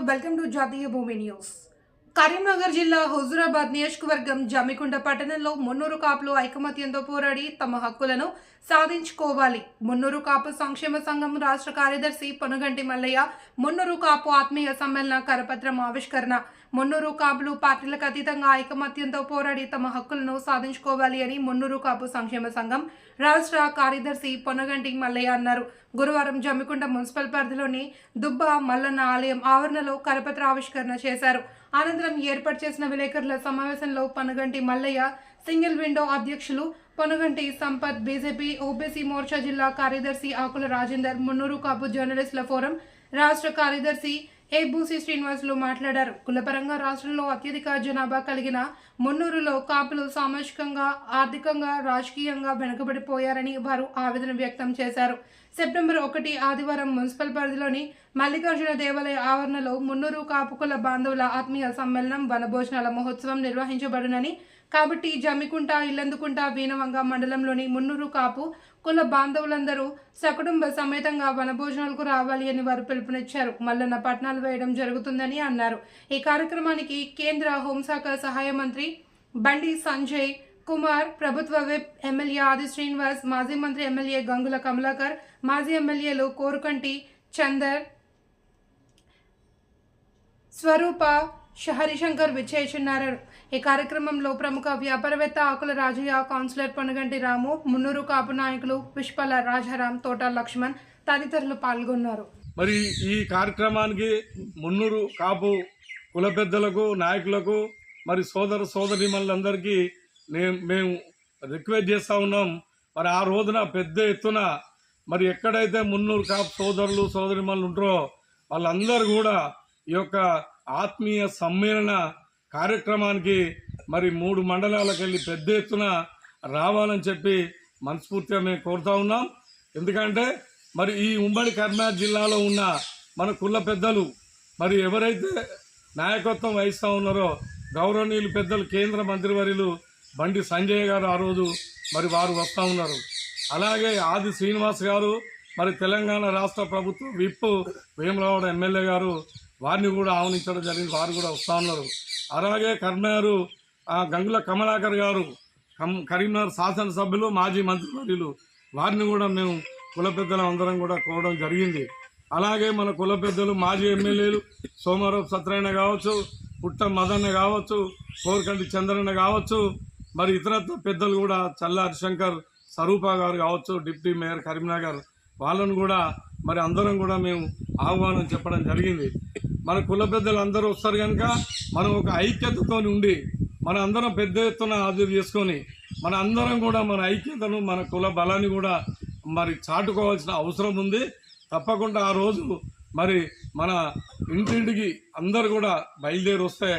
Welcome to जाती है भूमि news Karimnagar జిల్లా హుజురాబాద్ నియోజకవర్గం జమికొండ పట్టణంలో మున్నూరు కాపులు ఐకమత్యంతో పోరాడి తమ హక్కులను సాధించుకోవాలి. మున్నూరు కాపు సంక్షేమ సంఘం రాష్ట్ర కార్యదర్శి పొనగంటి మల్లయ్య మున్నూరు కాపు ఆత్మీయ సమ్మేళన కరపత్రం ఆవిష్కరణ మున్నూరు కాపులు పార్టీలకు అతీతంగా ఐకమత్యంతో పోరాడి తమ హక్కులను సాధించుకోవాలి అని మున్నూరు కాపు సంక్షేమ సంఘం రాష్ట్ర కార్యదర్శి పొనగంటి మల్లయ్య అన్నారు. గురువారం జమ్మికుంట మున్సిపల్ పరిధిలోని దుబ్బ మల్లన్న ఆలయం ఆవరణలో కరపత్ర ఆవిష్కరణ చేశారు. అనంతరం ఏర్పాటు చేసిన విలేకరుల సమావేశంలో పనుగంటి మల్లయ్య సింగిల్ విండో అధ్యక్షులు పనుగంటి సంపత్ బీజేపీ ఓబీసీ మోర్చా జిల్లా కార్యదర్శి ఆకుల రాజేందర్ మున్నూరు కాపు జర్నలిస్టుల ఫోరం రాష్ట్ర కార్యదర్శి ఏబూసి శ్రీనివాసులు మాట్లాడారు. కులపరంగా రాష్ట్రంలో అత్యధిక జనాభా కలిగిన మున్నూరులో కాపులు సామాజికంగా ఆర్థికంగా రాజకీయంగా వెనుకబడిపోయారని వారు ఆవేదన వ్యక్తం చేశారు. సెప్టెంబర్ ఒకటి ఆదివారం మున్సిపల్ పరిధిలోని మల్లికార్జున దేవాలయ ఆవరణలో మున్నూరు కాపు కుల బాంధవుల ఆత్మీయ సమ్మేళనం వనభోజనాల మహోత్సవం నిర్వహించబడునని కాబట్టి జమ్మికుంట ఇల్లందుకుంట వీనవంగ మండలంలోని మున్నూరు కాపు కుల బాంధవులందరూ సకుటుంబ సమేతంగా వనభోజనాలకు రావాలి అని వారు పిలుపునిచ్చారు. మల్లన్న పట్నాలు వేయడం జరుగుతుందని అన్నారు. ఈ కార్యక్రమానికి కేంద్ర హోంశాఖ సహాయ మంత్రి బండి సంజయ్ కుమార్ ప్రభుత్వ విప్ ఎమ్మెల్యే ఆది శ్రీనివాస్ మాజీ మంత్రి ఎమ్మెల్యే గంగుల కమలాకర్ మాజీ ఎమ్మెల్యేలు కోరుకంటి చందర్ స్వరూప హరిశంకర్ విచ్చేస్తున్నారు ఈ కార్యక్రమంలో ప్రముఖ వ్యాపారవేత్త ఆకుల రాజయ్య కౌన్సిలర్ పొనగంటి రాము మున్నూరు కాపు నాయకులు పుష్పల రాజారాం తోట లక్ష్మణ్ తదితరులు పాల్గొన్నారు. మరి ఈ కార్యక్రమానికి మున్నూరు కాపు కుల పెద్దలకు నాయకులకు మరి సోదర సోదరిమణులందరికీ నేను మేము రిక్వెస్ట్ చేస్తూ ఉన్నాం. మరి ఆ రోజున పెద్ద ఎత్తున మరి ఎక్కడైతే మున్నూరు కాపు సోదరులు సోదరిమణులు ఉంటారో వాళ్ళందరూ కూడా ఈ యొక్క ఆత్మీయ సమ్మేళన కార్యక్రమానికి మరి మూడు మండలాలకు వెళ్ళి పెద్ద ఎత్తున రావాలని చెప్పి మనస్ఫూర్తిగా మేము కోరుతా ఉన్నాం. ఎందుకంటే మరి ఈ ఉమ్మడి కర్నాటక జిల్లాలో ఉన్న మన కుల పెద్దలు మరి ఎవరైతే నాయకత్వం వహిస్తూ ఉన్నారో గౌరవనీయులు పెద్దలు కేంద్ర మంత్రివర్యులు బండి సంజయ్ గారు ఆ రోజు మరి వారు వస్తూ ఉన్నారు. అలాగే ఆది శ్రీనివాస్ గారు మరి తెలంగాణ రాష్ట్ర ప్రభుత్వం విప్ వేములవాడ ఎమ్మెల్యే గారు వారిని కూడా ఆహ్వానించడం జరిగింది. వారు కూడా వస్తూ ఉన్నారు. అలాగే కరీంనగర్ ఆ గంగుల కమలాకర్ గారు కం- కరీంనగర్ శాసనసభ్యులు మాజీ మంత్రివర్యులు వారిని కూడా మేము కుల పెద్దలు అందరం కూడా కోవడం జరిగింది. అలాగే మన కుల పెద్దలు మాజీ ఎమ్మెల్యేలు సోమవారం సత్యనారాయణ కావచ్చు పుట్ట మదన్న కావచ్చు కోరకంటి చంద్రన్న కావచ్చు మరి ఇతరత్ర పెద్దలు కూడా చల్ల హరిశంకర్ స్వరూప గారు కావచ్చు డిప్యూటీ మేయర్ కరీంనగర్ వాళ్ళను కూడా మరి అందరం కూడా మేము ఆహ్వానం చెప్పడం జరిగింది. మన కుల పెద్దలు అందరూ వస్తారు కనుక మనం ఒక ఐక్యతతో ఉండి మన అందరం పెద్ద ఎత్తున హాజరు చేసుకొని మన అందరం కూడా మన ఐక్యతను మన కుల బలాన్ని కూడా మరి చాటుకోవాల్సిన అవసరం ఉంది. తప్పకుండా ఆ రోజు మరి మన ఇంటింటికి అందరు కూడా బయలుదేరి వస్తే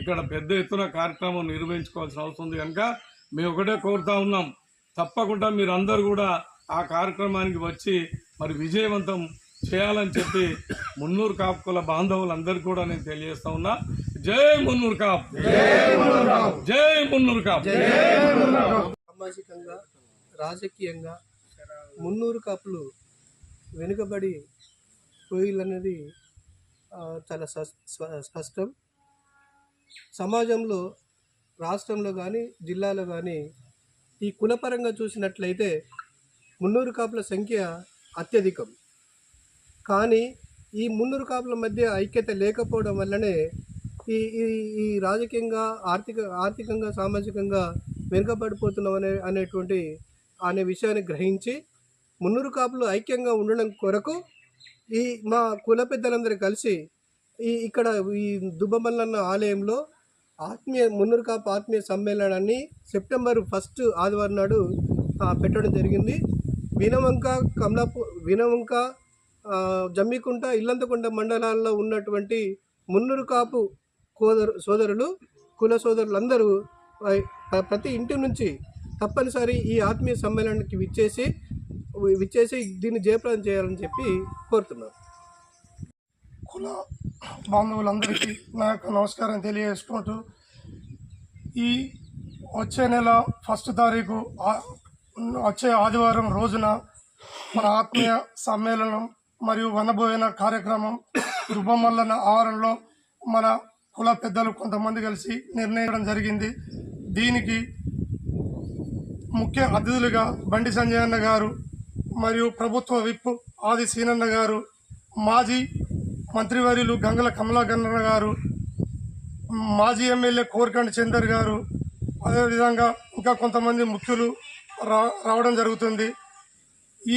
ఇక్కడ పెద్ద ఎత్తున కార్యక్రమం నిర్వహించుకోవాల్సిన అవసరం ఉంది కనుక మేము ఒకటే కోరుతా ఉన్నాం. తప్పకుండా మీరందరూ కూడా ఆ కార్యక్రమానికి వచ్చి మరి విజయవంతం చేయాలని చెప్పి మున్నూరు కాపు కుల బాంధవులందరికీ కూడా నేను తెలియజేస్తా ఉన్నా. జై మున్నూరు కాప్. జై మున్నూరు కాప్. సామాజికంగా రాజకీయంగా మున్నూరు కాపులు వెనుకబడి పోయిలనేది చాలా స్పష్టం. సమాజంలో రాష్ట్రంలో కానీ జిల్లాలో కానీ ఈ కులపరంగా చూసినట్లయితే మున్నూరు కాపుల సంఖ్య అత్యధికం. కానీ ఈ మున్నూరు కాపుల మధ్య ఐక్యత లేకపోవడం వల్లనే ఈ ఈ ఈ రాజకీయంగా ఆర్థిక ఆర్థికంగా సామాజికంగా వెనుకబడిపోతున్నాం అనే అనేటువంటి అనే విషయాన్ని గ్రహించి మున్నూరు కాపులు ఐక్యంగా ఉండడం కొరకు ఈ మా కుల పెద్దలందరూ కలిసి ఈ ఇక్కడ ఈ దుబ్బమల్లన్న ఆలయంలో ఆత్మీయ మున్నూరు కాపు ఆత్మీయ సమ్మేళనాన్ని సెప్టెంబర్ ఫస్ట్ ఆదివారం నాడు పెట్టడం జరిగింది. వినవంక కమలాపు వినవంక జమ్మికుంట ఇల్లంతకుంట మండలాల్లో ఉన్నటువంటి మున్నూరు కాపు కోదరు సోదరులు కుల సోదరులందరూ ప్రతి ఇంటి నుంచి తప్పనిసరి ఈ ఆత్మీయ సమ్మేళనానికి విచ్చేసి విచ్చేసి దీన్ని జయప్రదం చేయాలని చెప్పి కోరుతున్నారు కుల బాంధవులందరికీ నా యొక్క నమస్కారం తెలియజేసుకుంటూ ఈ వచ్చే నెల ఫస్ట్ తారీఖు వచ్చే ఆదివారం రోజున మన ఆత్మీయ సమ్మేళనం మరియు వనభోజన కార్యక్రమం దుబ్బమల్లన ఆవరణలో మన కుల పెద్దలు కొంతమంది కలిసి నిర్ణయించడం జరిగింది. దీనికి ముఖ్య అతిథులుగా బండి సంజయన్న గారు మరియు ప్రభుత్వ విప్ ఆది సీనన్న గారు మాజీ మంత్రివర్యులు గంగల కమలాకన్న గారు మాజీ ఎమ్మెల్యే కోరికండ చందర్ గారు అదేవిధంగా ఇంకా కొంతమంది ముఖ్యులు రా రావడం జరుగుతుంది.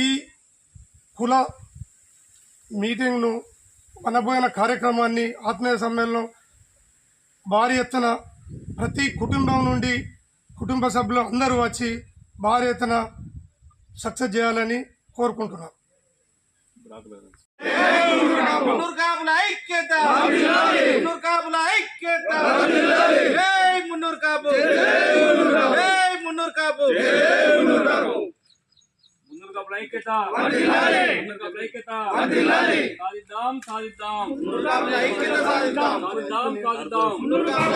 ఈ కుల మీటింగ్ను అనబోయిన కార్యక్రమాన్ని ఆత్మీయ సమ్మేళనం భారీ ఎత్తున ప్రతి కుటుంబం నుండి కుటుంబ సభ్యులు అందరూ వచ్చి భారీ ఎత్తున సక్సెస్ చేయాలని కోరుకుంటున్నాం. మున్నూరు కాపుల ఐక్యత మున్నూరు కాపుల ఐక్యత జై మున్నూరు కాపు జై మున్నూరు కాపు ముందుకు కప్పుల ఐక్యత ముందుకు కప్పుల ఐక్యత సాధిద్దాం సాధిద్దాం మున్నూరు కాపుల ఐక్యత సాధిద్దాం సాధిద్దాం సాధిద్దాం మున్నూరు కాపుల